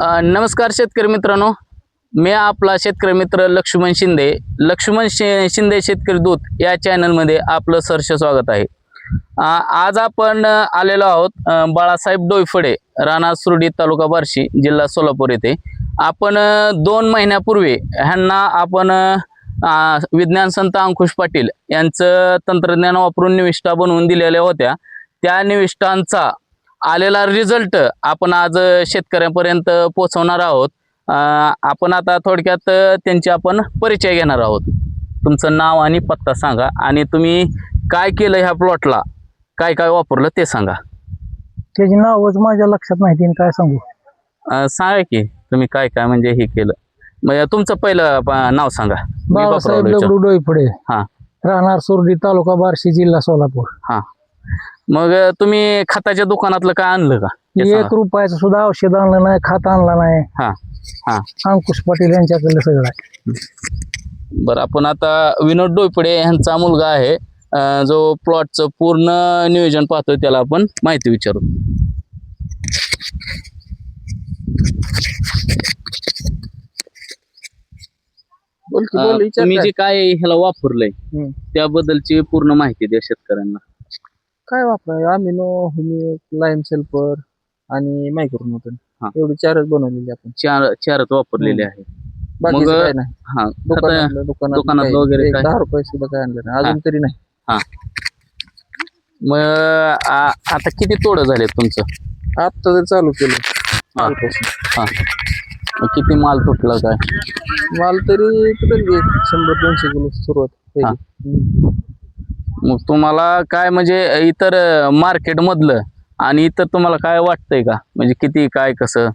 नमस्कार शेतकरी मित्रांनो. मी आपला शेतकरी मित्र लक्ष्मण शिंदे. लक्ष्मण शि शिंदे शेतकरी दूत या चॅनलमध्ये आपलं सहर्ष स्वागत आहे. आज आपण आलेलो आहोत बाळासाहेब डोईफडे राणा सुरडी तालुका बार्शी जिल्हा सोलापूर येथे. आपण दोन महिन्यापूर्वी ह्यांना आपण विज्ञान संत अंकुश पाटील यांचं तंत्रज्ञान वापरून निविष्ठा बनवून दिलेल्या होत्या. त्या निविष्ठांचा आलेला रिझल्ट आपण आज शेतकऱ्यांपर्यंत पोहोचवणार आहोत. आपण आता थोडक्यात त्यांची आपण परिचय घेणार आहोत. तुमचं नाव आणि पत्ता सांगा आणि तुम्ही काय केलं ह्या प्लॉटला काय काय वापरलं ते सांगा. त्याची नावच माझ्या लक्षात नाही आणि काय सांगू? अ, सांगा की तुम्ही काय काय म्हणजे हे केलं. म्हणजे तुमचं पहिलं प- नाव सांगा. मी बापराव दगडू डोईफुडे. हा. राहणार सुरडी तालुका बार्शी जिल्हा सोलापूर. हा. मग तुम्ही खताच्या दुकानातलं काय आणलं का? एक. रुपयाचं सुद्धा औषध आणलं नाही खात आणलं नाही. हा हा. अंकुश पाटील यांच्याकडलं सगळं आहे. बरं आपण आता विनोद डोईपडे यांचा मुलगा आहे. अं, जो प्लॉटचं पूर्ण नियोजन पाहतोय त्याला आपण माहिती विचारू. अं, विचार तुम्ही? जे काय ह्याला वापरलंय. त्याबद्दलची पूर्ण माहिती द्या शेतकऱ्यांना. काय वापराय अमिनो हुमिक लाईम सल्फर आणि मायक्रोन्यूटन हा. एवढी चारच बनवलेली आपण. चार चारच वापरलेले आहे. बाकीचं मग काय नाही. हा खतं- दुकानातलं दुकानातलं दुकानातलं काही- वगैरे एक काय? दहा रुपये सुद्धा काय आणलं नाही. अजून तरी नाही. मग आ- आता किती तोडं झाले तुमचं? आता जर चालू केलं. हा. मालपासून हा. मग किती माल तुटला काय? माल तरी तुटेल की एक शंभर दोनशे किलो सुरुवात हा. पहिली. हम्म. मग तुम्हाला काय म्हणजे इतर मार्केट मधलं आणि इतर तुम्हाला काय वाटतंय का म्हणजे किती काय कसं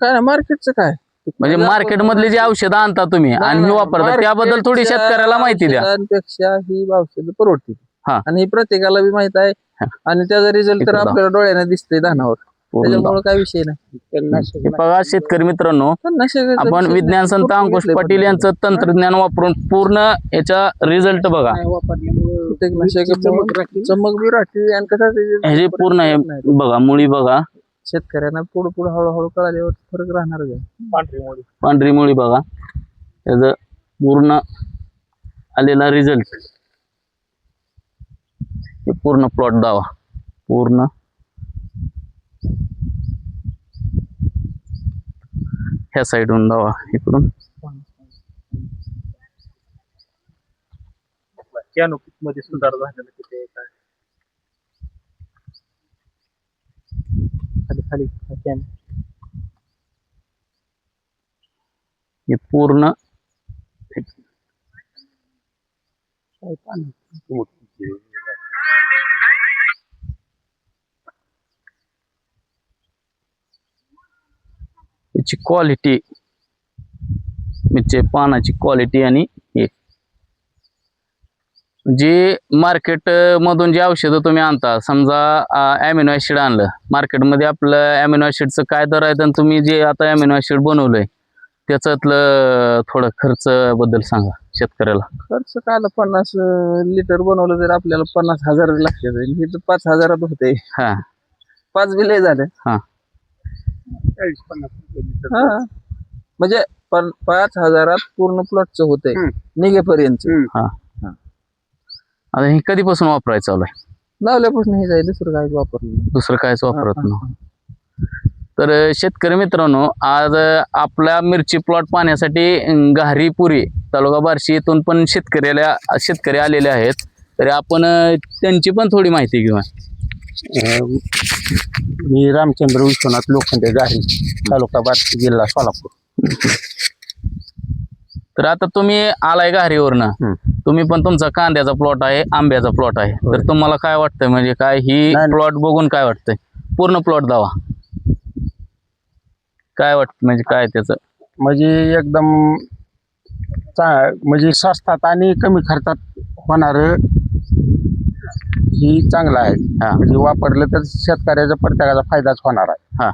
काय मार्केटचं काय म्हणजे मार्केट मधले जे औषधं आणता तुम्ही आणि हे वापरता त्याबद्दल थोडी शेतकऱ्याला माहिती द्या औषधांपेक्षा ही औषधं परवडतील हा. आणि ही प्रत्येकाला बी माहीत आहे. आणि त्याचा रिझल्ट तर आपल्याला डोळ्याने दिसतंय धानावर. त्याच्यामुळे काय विषय नाही. हे बघा शेतकरी मित्रांनो आपण विज्ञान संत अंकुश पाटील यांचं तंत्रज्ञान वापरून पूर्ण याचा रिझल्ट बघा. चमक आणि कसं ह्याची पूर्ण हे बघा मुळी बघा. शेतकऱ्यांना पुढे पुढे हळूहळू कळाल्यावर फरक राहणार पांढरी मुळी. बघा. त्याचं पूर्ण आलेला रिझल्ट हे पूर्ण प्लॉट दावा. पूर्ण. ह्या साईडून दावा इकडून. मध्ये सुधार झालेला तिथे काय खाली खाली कॅन हे पूर्ण याची क्वालिटी म्हणजे पानाची क्वालिटी आणि हे. जे मार्केट मधून जे औषधं तुम्ही आणता समजा अॅमिनो ऍसिड आणलं. मार्केटमध्ये आपलं अॅमिनो ऍसिडचं काय दर आहे आणि तुम्ही जे आता अॅमिनो ऍसिड बनवलंय त्याच्यातलं थोडं खर्च बद्दल सांगा शेतकऱ्याला. खर्च काय आला? पन्नास लिटर बनवलं तर आपल्याला पन्नास हजार लागते. हे तर पाच हजारात होते हा. पाच बिल झाले. हा. चाळीस पन्नास म्हणजे पाच हजारात पूर्ण प्लॉटचं होतंय. निघेपर्यंत. आता हे कधीपासून वापरायचं चालू आहे? लावल्यापासून हे जाईल दुसरं काय वापरलं नाही. दुसरं कायच वापरत नाही. तर अ, शेतकरी मित्रांनो आज अ, आपल्या मिरची प्लॉट पाहण्यासाठी अं, घारीपुरी तालुका बार्शी येथून पण शेतकऱ्याला शेतकरी आलेले आहेत. तरी आपण अ, त्यांची पण थोडी माहिती घेऊया. मी रामचंद्र विश्वनाथ लोखंडे गारी तालुका बार्शी जिल्हा सोलापूर. तर आता तुम्ही आलाय घारीवरनं. तुम्ही पण तुमचा कांद्याचा प्लॉट आहे आंब्याचा प्लॉट आहे. तर तुम्हाला काय वाटतंय? म्हणजे काय ही. प्लॉट बघून काय वाटतंय? पूर्ण प्लॉट दावा. काय वाटत म्हणजे काय त्याचं? म्हणजे एकदम म्हणजे स्वस्तात आणि कमी खर्चात होणार ही चांगलं आहे. हा. म्हणजे वापरलं तर शेतकऱ्याचा प्रत्येकाचा फायदाच होणार आहे.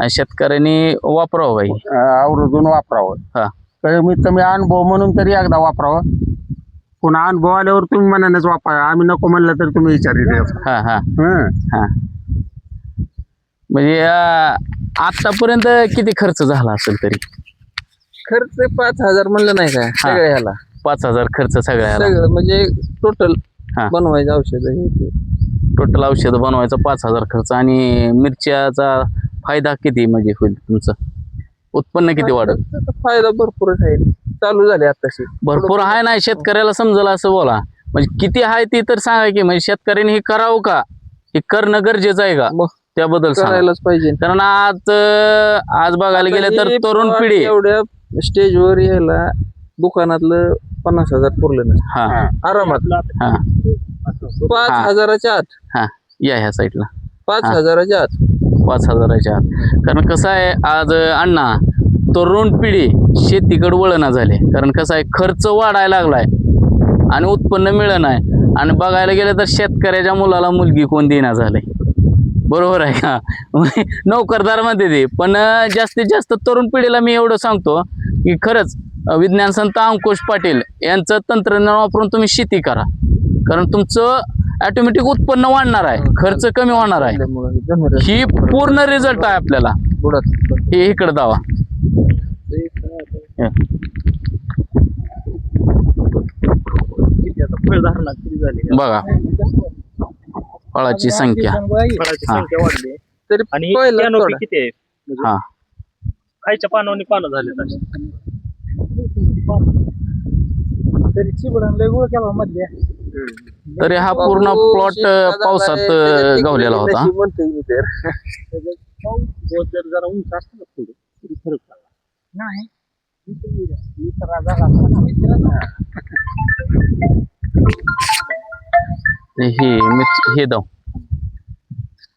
आणि शेतकऱ्यांनी वापरावं बाई. अं, आवर्जून वापरावं. हा. कमीत कमी अनुभव म्हणून तरी एकदा वापरावं. पुन्हा अनुभव आल्यावर तुम्ही मनानेच वापरा. आम्ही नको म्हणलं तर तुम्ही विचारित हा हा. हं. हा. म्हणजे आतापर्यंत किती खर्च झाला असेल तरी? खर्च पाच हजार म्हणलं नाही काय सगळ्या ह्याला पाच हजार खर्च सगळ्याला. सगळं म्हणजे टोटल हा. बनवायचं औषध हे ते. टोटल औषध बनवायचा पाच हजार खर्च आणि मिरच्याचा फायदा किती म्हणजे होईल तुमचं? उत्पन्न किती वाढेल? त्याचा फायदा भरपूरच आहे. चालू झाले आताशी. भरपूर आहे ना शेतकऱ्याला समजलं असं बोला. म्हणजे किती आहे ती तर सांगा की म्हणजे शेतकऱ्याने हे करावं का? हे करणं गरजेचं आहे का? मग त्याबद्दल सांगा. करायलाच पाहिजे. कारण आज अं, आज बघायला गेलं तर तरुण पिढी. एवढ्या स्टेजवर यायला दुकानातलं पन्नास हजार पुरलं नाही. हा. आरामात. हा. पाच हा. हजाराच्या आत. हा. या ह्या साईडला. पाच हा. हजाराच्या आत. पाच हजाराच्या आत. कारण कसं आहे आज अण्णा तरुण पिढी शेतीकडे वळणा झाले. कारण कसं आहे खर्च वाढायला लागलाय आणि उत्पन्न मिळत नाही आणि बघायला गेलं तर शेतकऱ्याच्या मुलाला मुलगी कोण देना झाले बरोबर आहे का? नोकरदारमध्ये ते. पण जास्तीत जास्त तरुण पिढीला मी एवढं सांगतो की खरंच विज्ञान संत अंकुश पाटील यांचं तंत्रज्ञान वापरून तुम्ही शेती करा. कारण तुमचं ऑटोमॅटिक उत्पन्न वाढणार आहे खर्च कमी होणार आहे. हे पूर्ण रिझल्ट आहे आपल्याला. हे इकडे दावा. हे. बघा. फळाची संख्या. फळाची हा. संख्या वाढली. तरी म्हणजे हा. पानं झाले तरी चिबडांना गोळ केला मधल्या तरी हा पूर्ण बाबू, प्लॉट शेतात पावसात झालाय, अं, त्याच्यात गावलेला टेकडी होता नशीब म्हणतोय मी तर. पाऊस जर जरा उंच असतं ना थोडं तरी फरक झाला नाही हे मिरची हे दाव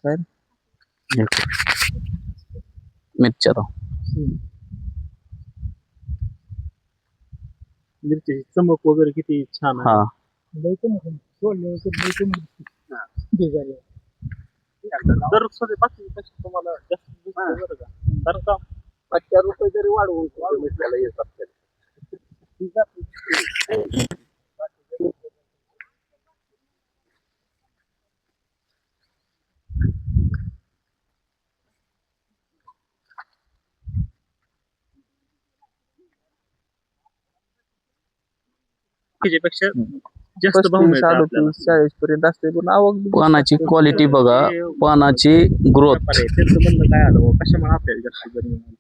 काय? हे. मिरच्या दाव मिरची चमक वगैरे किती छान आहे. हा. दर सगळे बाकी पेक्षा तुम्हाला जास्त का? कारण का पाचशे रुपये जरी वाढवून तुम्ही त्याला. पेक्षा जास्त भाव पस्तीस मिळतो आपल्याला. अडतीस चाळीस पर्यंत असते. पण आवक बी पानाची क्वालिटी बघा. पानाची ग्रोथ व्यापारी आहे. त्यांचं म्हणणं काय आलं बुवा, कशामुळे आपल्याला जास्त गरमी आली?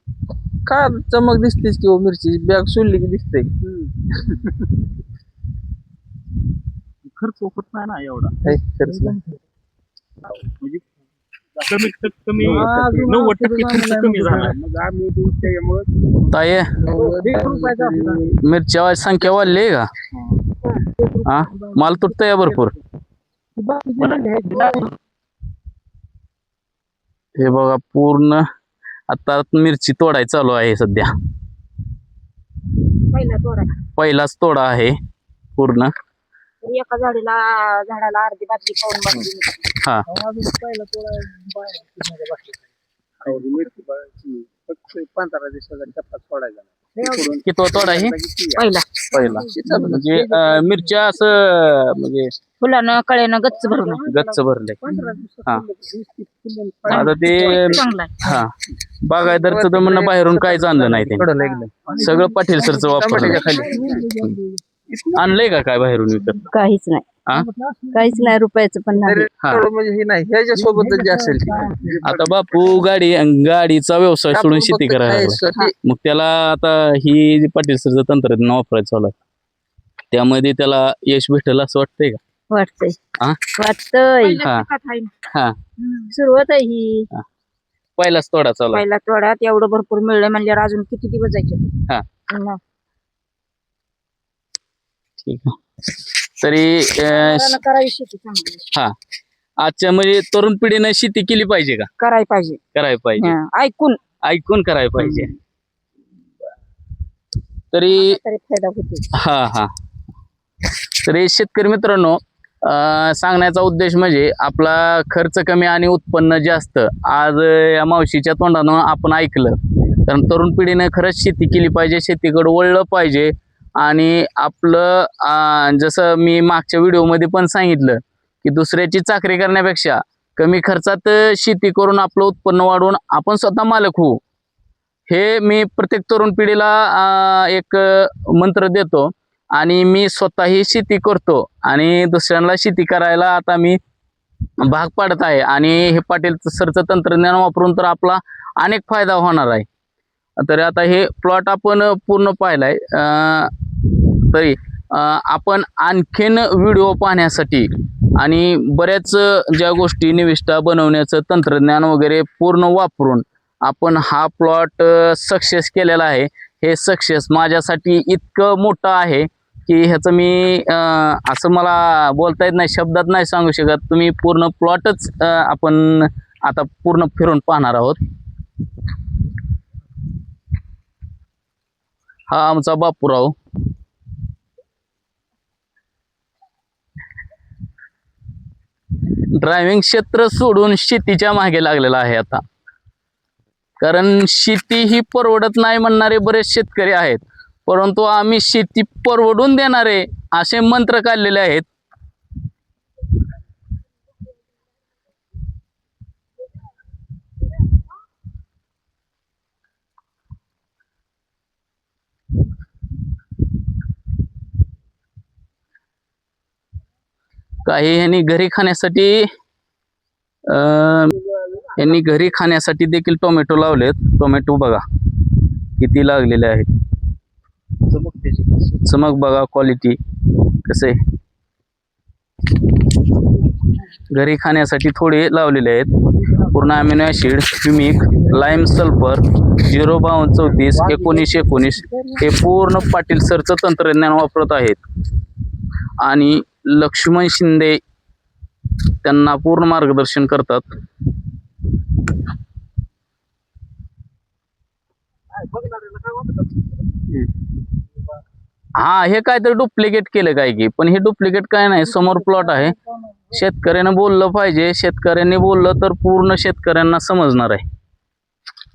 का चमक दिसतेच किंवा मिरची? बॅग सोडली की दिसते. खर्च होत नाही ना एवढा. काही खर्च नाही. म्हणजे कमीत कमी नव्वद टक्के खर्च कमी झाला. मग आम्ही बी त्याच्यामुळं ताये मिरच्या संख्या वाढली आहे का? हा? माल तुटतोय भरपूर? हे बघा पूर्ण आता मिरची तोडाय चालू आहे सध्या. पहिला तोडा. पहिलाच तोडा आहे पूर्ण. एका झाडीला झाडाला अर्धी बाटली पाऊन बाटली हा. फक्त पंधरा दिवसाचा टप्पा सोडायचा. किती तोडा आहे पहिला. पहिला. म्हणजे अं, मिरच्या असं म्हणजे फुलानं कळेनं गच्च भरून गच्च भरले. हा. आता ते चांगला आहे. हा. बागायदारचं तर म्हणणं बाहेरून काहीच आणलं नाही ते सगळं पाटील सरचं वापरलं. आणलंय का काय बाहेरून विकत? काहीच नाही. काहीच नाही रुपयाचं पण नाही. हा. थोडं म्हणजे हे नाही ह्याच्या सोबतच जे असेल. ते. आता बापू गाडी गाडीचा व्यवसाय सोडून आपण शेती फक्त करायला मग त्याला आता ही जी पाटील सरचं तंत्रज्ञान वापरायचं चालू आहे. त्यामध्ये त्याला यश भेटेल असं वाटतंय का? वाटतंय. हा? वाटतंय. हा. हा. सुरुवात आहे ही. पहिलाच तोडा चालू आहे. पहिला तोड्यात एवढं भरपूर मिळलं म्हणल्यावर अजून किती दिवस जायचे? हा. मग ठीक आहे. तरी शेती चांगली. हा. आजच्या म्हणजे तरुण पिढीनं शेती केली पाहिजे का? करायला पाहिजे. करायला पाहिजे. हा. ऐकून. ऐकून करायला पाहिजे. तरी तरी फायदा होतो हा हा. तरी शेतकरी मित्रांनो अं, सांगण्याचा उद्देश म्हणजे आपला खर्च कमी आणि उत्पन्न जास्त. आज अं, या मावशीच्या तोंडानं आपण ऐकलं. कारण तरुण पिढीने खरंच शेती केली पाहिजे शेतीकडे वळलं पाहिजे. आणि आपलं जसं मी मागच्या व्हिडिओमध्ये पण सांगितलं की दुसऱ्याची चाकरी करण्यापेक्षा कमी खर्चात शेती करून आपलं उत्पन्न वाढवून आपण स्वतः मालक होऊ. हे मी प्रत्येक तरुण पिढीला एक मंत्र देतो आणि मी स्वतःही शेती करतो आणि दुसऱ्यांना शेती करायला आता मी भाग पाडत आहे आणि हे पाटील सरचं तंत्रज्ञान वापरून तर आपला अनेक फायदा होणार आहे. तर आता हे प्लॉट आपण पूर्ण पाहिलाय. आहे तरी आपण आणखीन व्हिडिओ पाहण्यासाठी आणि बऱ्याच ज्या गोष्टी निविष्ठा बनवण्याचं तंत्रज्ञान वगैरे पूर्ण वापरून आपण हा प्लॉट सक्सेस केलेला आहे. हे सक्सेस माझ्यासाठी इतकं मोठं आहे की ह्याचं मी असं मला बोलता येत नाही शब्दात नाही सांगू शकत. तुम्ही पूर्ण प्लॉटच आपण आता पूर्ण फिरून पाहणार आहोत. हा आमचा बापूराव. ड्रायव्हिंग क्षेत्र सोडून शेतीच्या मागे लागलेला आहे आता. कारण शेती ही परवडत नाही म्हणणारे बरेच शेतकरी आहेत. परंतु आम्ही शेती परवडून देणारे असे मंत्र काढलेले आहेत. काही ह्यांनी घरी खाण्यासाठी यांनी घरी खाण्यासाठी देखील टोमॅटो लावलेत टोमॅटो बघा किती लागलेले आहेत. चमक बघा क्वालिटी कसे. घरी खाण्यासाठी थोडे लावलेले आहेत. पूर्ण amino acid humic lime sulphur zero बावन्न चौतीस एकोणीस एकोणीस हे पूर्ण पाटील सरचं तंत्रज्ञान वापरत आहेत. आणि लक्ष्मण शिंदे त्यांना पूर्ण मार्गदर्शन करतात. हा हे काय तर डुप्लिकेट केलं काय की पण हे डुप्लिकेट काय नाही समोर प्लॉट आहे. शेतकऱ्यानं बोललं पाहिजे शेतकऱ्यांनी बोललं तर पूर्ण शेतकऱ्यांना समजणार आहे.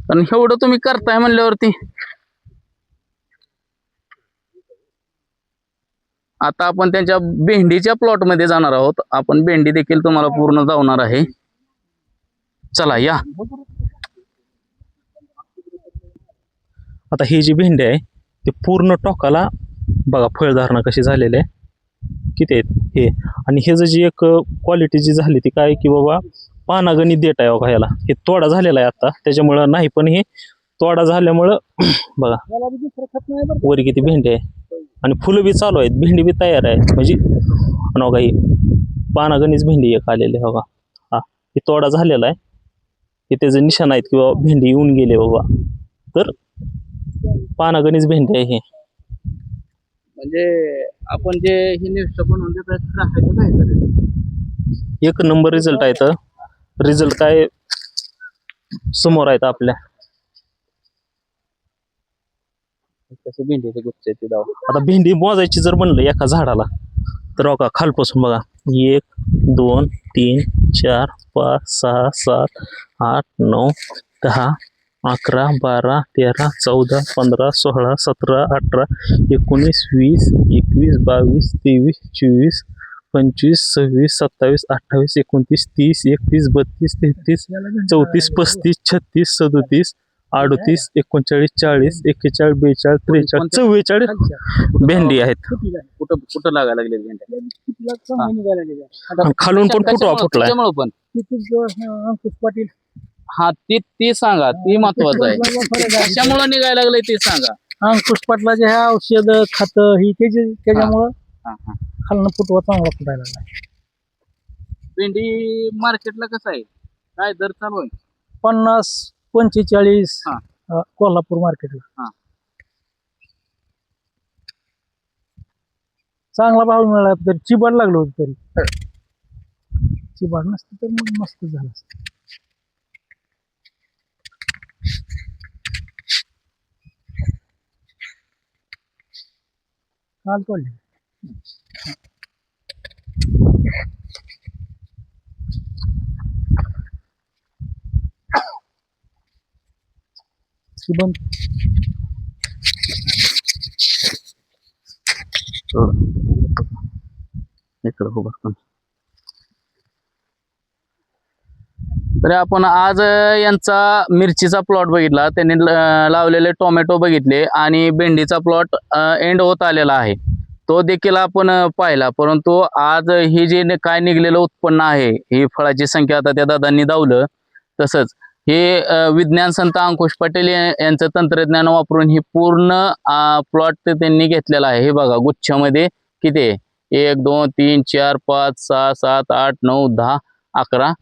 पण एवढं तुम्ही करताय म्हणल्यावरती आता आपण त्यांच्या भेंडीच्या प्लॉटमध्ये जाणार आहोत. आपण भेंडी देखील तुम्हाला पूर्ण जावणार आहे. चला या. आता ही जी भेंडी आहे ती पूर्ण टोकाला बघा फळधारणा कशी झालेली आहे. किती आहेत? हे. आणि हे जी एक क्वालिटी जी झाली ती काय की बाबा पानागणी देत आहे बघा ह्याला हे तोडा झालेला आहे आता. त्याच्यामुळं नाही पण हे तोडा झाल्यामुळं बघा. वर किती भेंडी आहे? आणि फुलं बी चालू आहेत भेंडी बी तयार आहे म्हणजे आणि बघा ही पानागणीच भेंडी एक आलेली बघा हा हे तोडा झालेला आहे. हे त्याचे निशाण आहेत किंवा भेंडी येऊन गेले बाबा. तर पानागणीच भेंडी आहे हे. म्हणजे आपण जे ही निष्ठा बनवून करायचं एक नंबर रिझल्ट आहे तर. रिझल्ट काय? समोर आहेत आपल्या. कसं भेंडीचे गुच्छ ते दाव. आता भेंडी मोजायची जर म्हणलं एका झाडाला तर बघा खालपासून बघा. एक दोन तीन चार पाच सहा सात आठ नऊ दहा अकरा बारा तेरा चौदा पंधरा सोळा सतरा अठरा एकोणीस वीस एकवीस बावीस तेवीस चोवीस पंचवीस सव्वीस सत्तावीस अठ्ठावीस एकोणतीस तीस एकतीस बत्तीस तेहतीस चौतीस पस्तीस छत्तीस सदोतीस अडतीस एकोणचाळीस चाळीस एक्केचाळीस बेचाळीस त्रेचाळीस चव्वेचाळीस भेंडी आहेत. कुठं कुठं लागायला लागले भेंड्या? खालून पण फुटवा त्याच्यामुळं पण? अंकुश पाटील. हा ती ती सांगा ती महत्वाचं आहे. कशामुळे निघायला लागलंय ते सांगा. अंकुश पाटलाचे हे औषध खत ही त्याची त्याच्यामुळं. खालनं फुटवा चांगला फुटायला लागला. भेंडी मार्केटला कसं आहे? काय दर चालू आहे? पन्नास पंचेचाळीस हा. अं, कोल्हापूर मार्केटला हा. चांगला भाव मिळाला तरी चिबाड लागलं होतं तरी चिबाड नसतं तर मग मस्त झालं असतं. काल तोडले ती इकडं तर आपण आज यांचा मिरचीचा प्लॉट बघितला. त्यांनी लावलेले टोमॅटो बघितले आणि भेंडीचा प्लॉट एंड होत आलेला आहे. तो देखील आपण पाहिला. परंतु आज ही जे काय निघलेलं उत्पन्न आहे ही फळाची संख्या आता त्या दादांनी धावलं तसंच हे विज्ञान संत अंकुश पटेल यांचं तंत्रज्ञान वापरून ही पूर्ण प्लॉट त्यांनी घेतलेला आहे. हे बघा गुच्छामध्ये किती आहे? एक दोन तीन चार पाच सहा सात आठ नऊ दहा अकरा.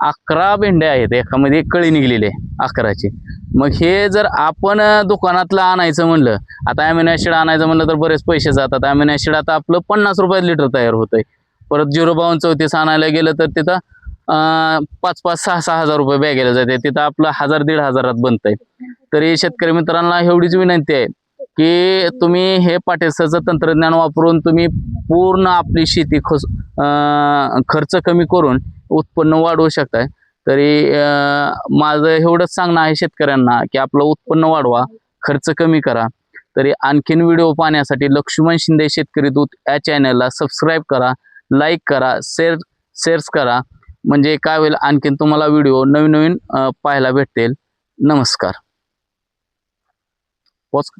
अकरा भेंड्या आहेत. एकामध्ये कळी निघलेली आहे अकराची. मग हे जर आपण दुकानातलं आणायचं म्हणलं आता अॅमिनो ॲसिड आणायचं म्हणलं तर बरेच पैसे जातात. अॅमिनो ॲसिड आता आपलं पन्नास रुपयात लिटर तयार होतंय. परत झिरो बावन चौतीस आणायला गेलं तर तिथं पाच पाच सहा सहा हजार रुपये बॅगेला जाते. तिथं आपलं हजार दीड हजारात बनतंय. तरी शेतकरी मित्रांना एवढीच विनंती आहे की तुम्ही हे पाटेसरचं तंत्रज्ञान वापरून तुम्ही पूर्ण आपली शेती खस खर्च कमी करून उत्पन्न वाढवू शकताय. तरी माझं एवढंच सांगणं आहे शेतकऱ्यांना की आपलं उत्पन्न वाढवा खर्च कमी करा. तरी आणखीन व्हिडिओ पाहण्यासाठी लक्ष्मण शिंदे शेतकरी दूत या चॅनलला सबस्क्राईब करा लाईक करा शेअर शेअर्स करा. म्हणजे काय होईल आणखीन तुम्हाला व्हिडिओ नवीन नवीन पाहायला भेटतील. नमस्कार. पोच